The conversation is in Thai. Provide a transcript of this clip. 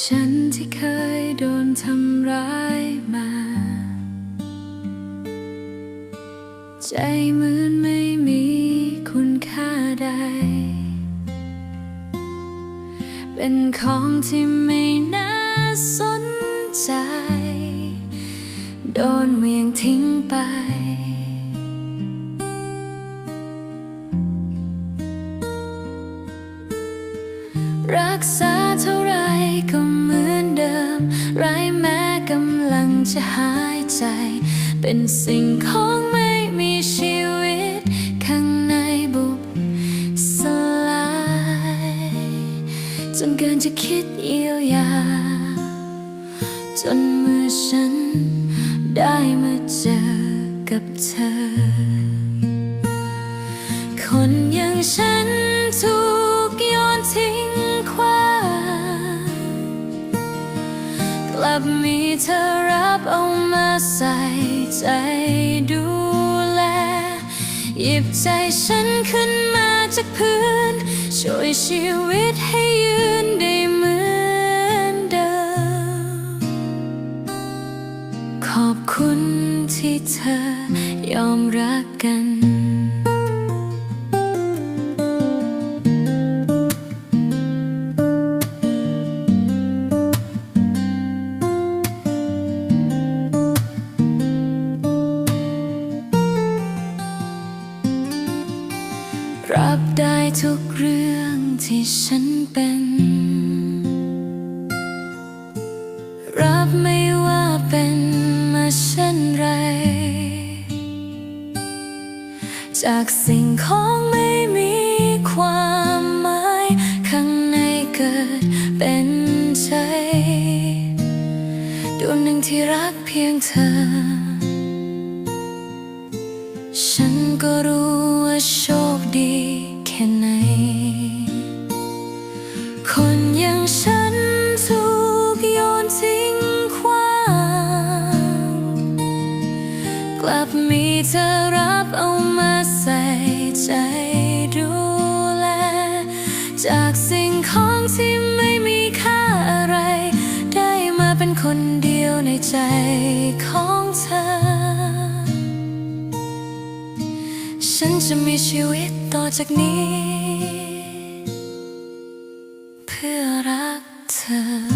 ฉันที่เคยโดนทำร้ายมา ใจเหมือนไม่มีคุณค่าใด เป็นของที่ไม่น่าสนใจ โดนเวียงทิ้งไปรักษาเท่าไร ก็เหมือนเดิม ไร้แม้กำลังจะหายใจ เป็นสิ่งของไม่มีชีวิต ข้างในบุบสลายจนเกินจะคิดเยียวยา จนเมื่อฉันได้มาเจอกับเธอ คนอย่างฉัน ลับมีเธอรับเอามาใส่ใจดูแล หยิบใจฉันขึ้นมาจากพื้น ช่วยชีวิตให้ยืนได้เหมือนเดิม ขอบคุณที่เธอยอมรักกัน รับได้ทุกเรื่องที่ฉันเป็น รับไม่ว่าเป็นมาเช่นไร จากสิ่งของไม่มีความหมาย ข้างในเกิดเป็นใจดวงหนึ่งที่รักเพียงเธอ ฉันก็รู้ว่าโชคดี ฉันถูกโยนทิ้งขว้าง กลับมีเธอรับเอามาใส่ใจดูแล จากสิ่งของที่ไม่มีค่าอะไร ได้มาเป็นคนเดียวในใจของเธอ ฉันจะมีชีวิตต่อจากนี้ have